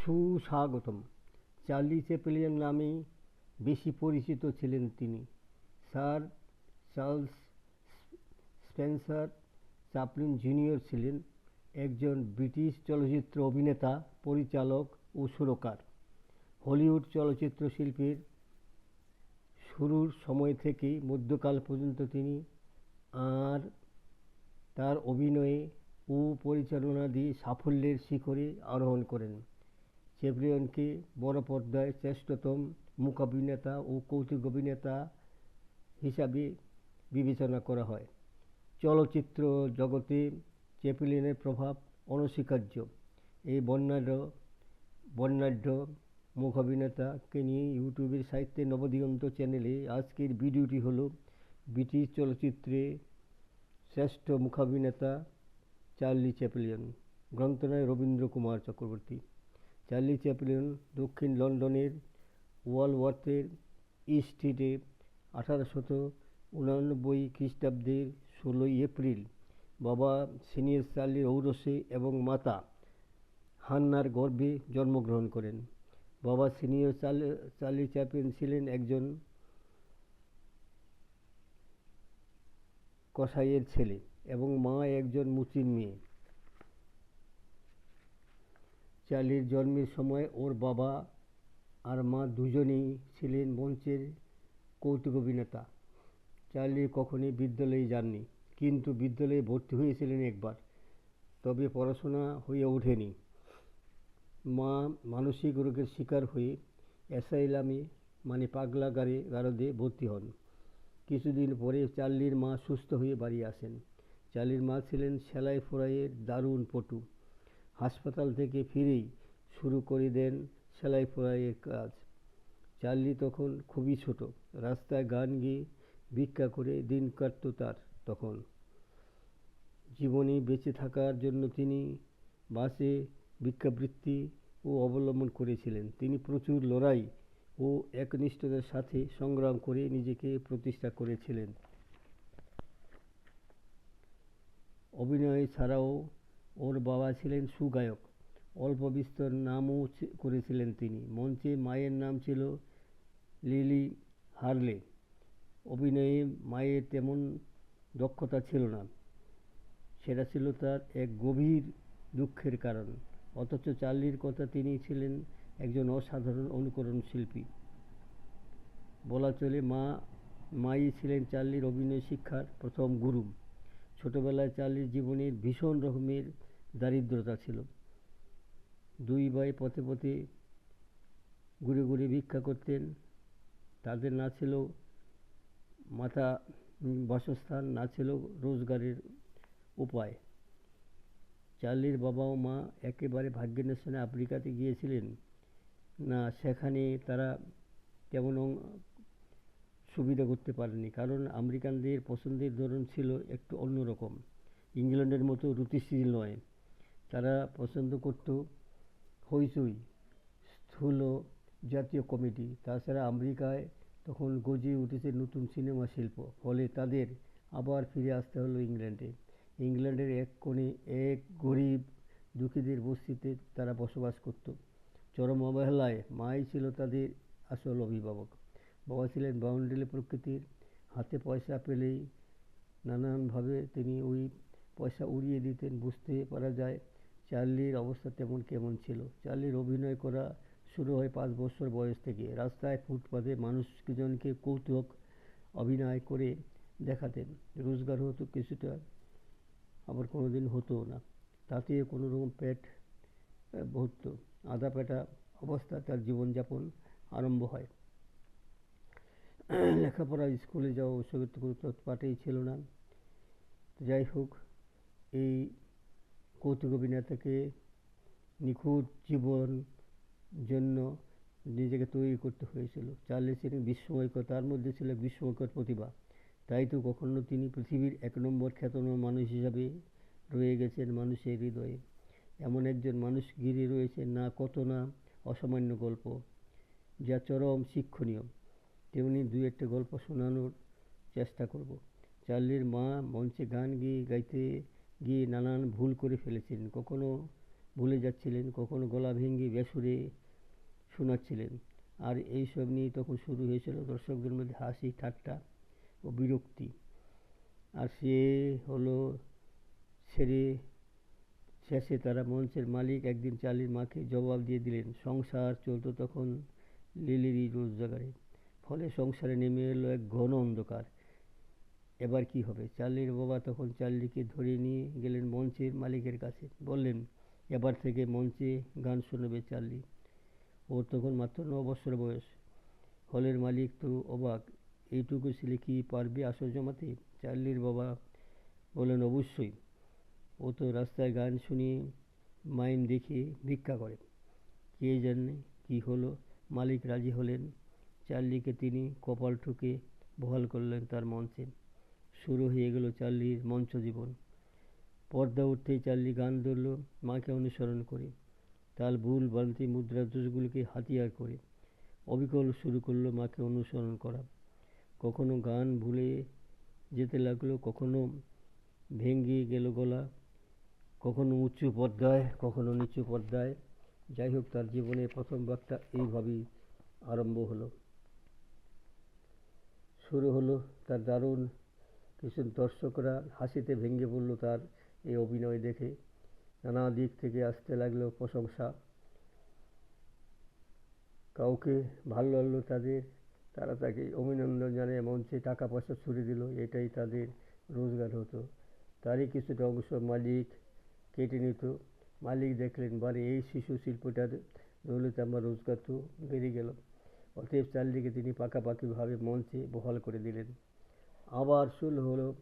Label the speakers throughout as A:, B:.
A: সুস্বাগতম। Charlie Chaplin নামে বেশি পরিচিত ছিলেন তিনি। Sir Charles Spencer Chaplin junior ছিলেন একজন ব্রিটিশ চলচ্চিত্র অভিনেতা, পরিচালক ও সুরকার। হলিউড চলচ্চিত্র শিল্পের শুরুর সময় থেকেই মধ্যকাল পর্যন্ত তিনি আর তার অভিনয়ে ও পরিচালনা দিয়ে সাফল্যের শিখরে আরোহণ করেন। চ্যাপলিনকে বড় পর্দায় শ্রেষ্ঠতম মূকাভিনেতা ও কৌতুক অভিনেতা হিসাবে বিবেচনা করা হয়। চলচ্চিত্র জগতে চ্যাপলিনের প্রভাব অনস্বীকার্য। এই বর্ণাঢ্য বর্ণাঢ্য মূকাভিনেতাকে নিয়ে ইউটিউবের সাহিত্যে নবদিগন্ত চ্যানেলে আজকের ভিডিওটি হলো ব্রিটিশ চলচ্চিত্রে শ্রেষ্ঠ মুখাভিনেতা চার্লি চ্যাপলিন গ্রন্থনায় রবীন্দ্র কুমার চক্রবর্তী। চার্লি চ্যাপলিন দক্ষিণ লন্ডনের ওয়ালওয়ার্থের স্ট্রিটে আঠারোশত উনানব্বই খ্রিস্টাব্দের ষোলোই এপ্রিল বাবা সিনিয়র চার্লির ঔরসে এবং মাতা হান্নার গর্ভে জন্মগ্রহণ করেন। বাবা সিনিয়র চার্লি চার্লি চ্যাপলিন ছিলেন একজন কসাইয়ের ছেলে এবং মা একজন মুচির মেয়ে। চার্লির জন্মের সময় ওর বাবা আর মা দুজনেই ছিলেন মঞ্চের কৌতুক অভিনেতা। চার্লি কখনই বিদ্যালয়ে যাননি, কিন্তু বিদ্যালয়ে ভর্তি হয়েছিলেন একবার, তবে পড়াশোনা হয়ে ওঠেনি। মা মানসিক রোগের শিকার হয়ে অ্যাসাইলামে মানে পাগলা পাগলাগারে গারদে ভর্তি হন। কিছুদিন পরে চার্লির মা সুস্থ হয়ে বাড়ি আসেন। চার্লির মা ছিলেন সেলাই ফোড়াইয়ের দারুণ পটু। হাসপাতাল থেকে ফিরেই শুরু করে দেন সেলাই ফোড়াইয়ের কাজ। চার্লি তখন খুবই ছোট। রাস্তায় গান গেয়ে ভিক্ষা করে দিন কাটত তার তখন। জীবনে বেঁচে থাকার জন্য তিনি বাসে ভিক্ষাবৃত্তি ও অবলম্বন করেছিলেন। তিনি প্রচুর লড়াই ও একনিষ্ঠতার সাথে সংগ্রাম করে নিজেকে প্রতিষ্ঠা করেছিলেন। অভিনয় ছাড়াও ওর বাবা ছিলেন সুগায়ক। অল্প বিস্তর নামও করেছিলেন তিনি। মঞ্চে মায়ের নাম ছিল লিলি হার্লে। অভিনয়ে মায়ের তেমন দক্ষতা ছিল না। সেটা ছিল তার এক গভীর দুঃখের কারণ। অথচ চার্লির কথা তিনি ছিলেন একজন অসাধারণ অনুকরণ শিল্পী। বলা চলে মা, মাই ছিলেন চার্লির অভিনয় শিক্ষার প্রথম গুরু। ছোটবেলায় চার্লির জীবনের ভীষণ রকমের দারিদ্রতা ছিল। দুই ভাই পথে পথে ঘুরে ঘুরে ভিক্ষা করতেন। তাদের না ছিল মাথা বাসস্থান, না ছিল রোজগারের উপায়। চার্লির বাবা ও মা একেবারে ভাগ্যের আফ্রিকাতে গিয়েছিলেন। না, সেখানে তারা তেমন সুবিধা করতে পারেনি। কারণ আমেরিকানদের পছন্দের ধরন ছিল একটু অন্যরকম। ইংল্যান্ডের মতো রুতিশীল নয়। তারা পছন্দ করত হইচই, স্থূল জাতীয় কমেডি। তাছাড়া আমেরিকায় তখন গজিয়ে উঠেছে নতুন সিনেমা শিল্প। ফলে তাদের আবার ফিরে আসতে হলো ইংল্যান্ডে। ইংল্যান্ডের এক কোণে এক গরিব দুঃখীদের বস্তিতে তারা বসবাস করত। চরম অবহেলায় মাই ছিল তাদের আসল অভিভাবক। বাবা ছিলেন বাউন্ডারি প্রকৃতির। হাতে পয়সা পেলেই নানানভাবে তিনি ওই পয়সা উড়িয়ে দিতেন, বুঝতে পারা যায় চার্লির অবস্থা তেমন কেমন ছিল। চার্লির অভিনয় করা শুরু হয় পাঁচ বছর বয়স থেকে। রাস্তায় ফুটপাথে মানুষ কিছুজনকে কৌতুক অভিনয় করে দেখাতেন। রোজগার হতো কিছুটা, আবার কোনো দিন হতো না। তাতে কোনো রকম পেট ভরত। আধা পেটা অবস্থা তার জীবনযাপন আরম্ভ হয়। লেখাপড়া স্কুলে যাওয়া ওসবের তো কোনো তৎপাটেই ছিল না। যাই হোক, এই কৌতুক অভিনেতাকে নিখুঁত জীবন জন্য নিজেকে তৈরি করতে হয়েছিল। চার্লি ছিলেন বিস্ময়কর, তার মধ্যে ছিল বিস্ময়কর প্রতিভা। তাই তো কখনো তিনি পৃথিবীর এক নম্বর খ্যাতনামা মানুষ হিসাবে রয়ে গেছেন মানুষের হৃদয়ে। এমন একজন মানুষ ঘিরে রয়েছে না কত না অসামান্য গল্প, যা চরম শিক্ষণীয়। তেমনি দু একটা গল্প শোনানোর চেষ্টা করব। চার্লির মা মঞ্চে গান গিয়ে গাইতে গিয়ে নানান ভুল করে ফেলেছিলেন। কখনো ভুলে যাচ্ছিলেন, কখনো গলা ভেঙে বেসুরে শোনাচ্ছিলেন। আর এইসব নিয়ে তখন শুরু হয়েছিল দর্শকদের মধ্যে হাসি, ঠাট্টা ও বিরক্তি। আর সে হলো ছেড়ে শেষে তারা মঞ্চের মালিক একদিন চার্লির মাকে জবাব দিয়ে দিলেন, সংসার চলতো তখন লিলিরই রোজগারে ফলে সংসারে নেমে এলো এক ঘন অন্ধকার। এবার কি হবে? চার্লির বাবা তখন চার্লিকে ধরে নিয়ে গেলেন মঞ্চের মালিকের কাছে। বললেন, এবার থেকে মঞ্চে গান শোনাবে চার্লি ওর তখন মাত্র ন বছর বয়স। হলের মালিক তো অবাক, এইটুকু ছেলে কি পারবে আসর জমাতে? চার্লির বাবা বলেন অবশ্যই। ও তো রাস্তায় গান শুনিয়ে মাইন দেখে ভিক্ষা করে। কে জানে কি হলো? মালিক রাজি হলেন। চার্লিকে তিনি কপাল ঠুকে বহাল করলেন তার মঞ্চে। শুরু হয়ে গেল চার্লির মঞ্চ জীবন। পর্দা উঠতেই চার্লি গান ধরল মাকে অনুসরণ করে। তার ভুল বালতি মুদ্রা দোষগুলিকে হাতিয়ার করে। অবিকল শুরু করল মাকে অনুসরণ করা। কখনো গান ভুলে যেতে লাগল, কখনো ভেঙ্গে গেল গলা, কখনো উঁচু পর্দায়, কখনো নিচু পর্দায়। যাই হোক, তার জীবনের প্রথম ভাগটা এইভাবেই আরম্ভ হলো। শুরু হলো তার দারুণ কিছু দর্শকরা হাসিতে ভেঙে পড়ল তার এই অভিনয় দেখে। নানা দিক থেকে আসতে লাগল প্রশংসা। কাউকে ভালো লাগল তাদের, তারা তাকে অভিনন্দন জানিয়ে মঞ্চে টাকা পয়সা ছুড়ে দিল, এটাই তাদের রোজগার হতো। তারই কিছুটা অংশ মালিক কেটে নিত। মালিক দেখলেন, বারে, এই শিশু শিল্পটার দৌলতে আমার রোজগার তো বেড়ে গেল। অতএব চার্লিকে তিনি পাকাপাকিভাবে মঞ্চে বহাল করে দিলেন। আবার শুরু হলো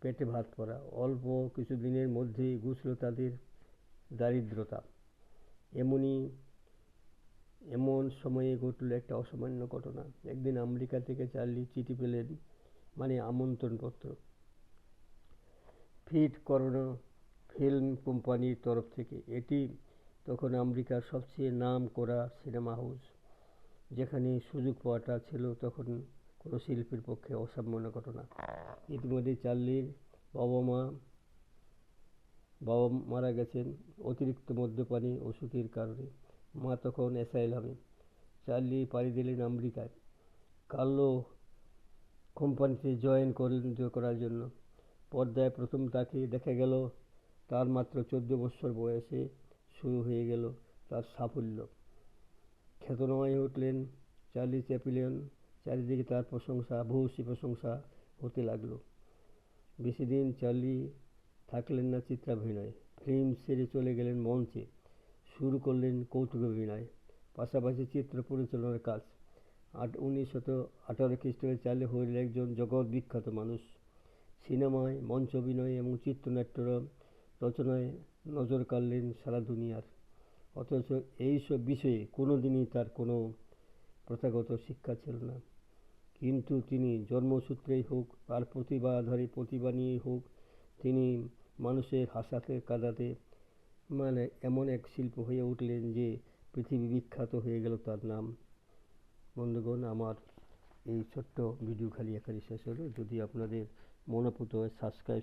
A: পেটে ভাত পড়া। অল্প কিছু দিনের মধ্যেই ঘুষল তাদের দারিদ্রতা। এমনই এমন সময়ে ঘটল একটা অসামান্য ঘটনা। একদিন আমেরিকা থেকে চার্লি চিঠি পেলেন মানে আমন্ত্রণপত্র। ফিট করোনা ফিল্ম কোম্পানির তরফ থেকে। এটি তখন আমেরিকার সবচেয়ে নাম করা সিনেমা হাউস যেখানে সুযোগ পাওয়াটা ছিল তখন কোনো শিল্পীর পক্ষে অসামান্য ঘটনা। ইতিমধ্যে চার্লির বাবা মা বাবা মারা গেছেন অতিরিক্ত মদ্যপানি ওষুধের কারণে। মা তখন অ্যাসাইলামে। চার্লি পাড়ি দিলেন আমেরিকায়। কার্লো কোম্পানিতে জয়েন করলেন করার জন্য। পর্দায় প্রথম তাকে দেখা গেল তার মাত্র চোদ্দ বছর বয়সে শুরু হয়ে গেল তার সাফল্য। খ্যাতনাময় হয়ে উঠলেন চার্লি চ্যাপিলিয়ন চারিদিকে তার প্রশংসা, ভূয়সী প্রশংসা হতে লাগল। বেশি দিন চার্লি থাকলেন না চিত্রাভিনয়, ফিল্ম ছেড়ে চলে গেলেন মঞ্চে। শুরু করলেন কৌতুক অভিনয়, পাশাপাশি চিত্র পরিচালনার কাজ। আট উনিশশত আঠারো খ্রিস্টাব্দে চার্লি হলেন একজন জগৎ বিখ্যাত মানুষ। সিনেমায় মঞ্চ অভিনয় এবং চিত্রনাট্য রচনায় নজর কাড়লেন সারা দুনিয়ার। অথচ এইসব বিষয়ে কোনো দিনই তার কোনো প্রথাগত শিক্ষা ছিল না। কিন্তু তিনি জন্মসূত্রেই হোক আর প্রতিভা আধারে প্রতিভা নিয়েই হোক, তিনি মানুষের হাসাতে কাদাতে মানে এমন এক শিল্প হয়ে উঠলেন যে পৃথিবী বিখ্যাত হয়ে গেল তার নাম। বন্ধুগণ, আমার এই ছোট্ট ভিডিও খালি এখানে শেষ হলো। যদি আপনাদের মনোপুত হয় সাবস্ক্রাইব